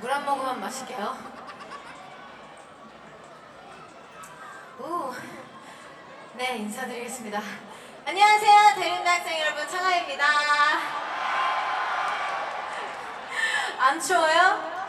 물 한 모금만 마실게요. 오, 네 인사드리겠습니다. 안녕하세요, 대륜대학생 여러분 청아입니다. 안 추워요?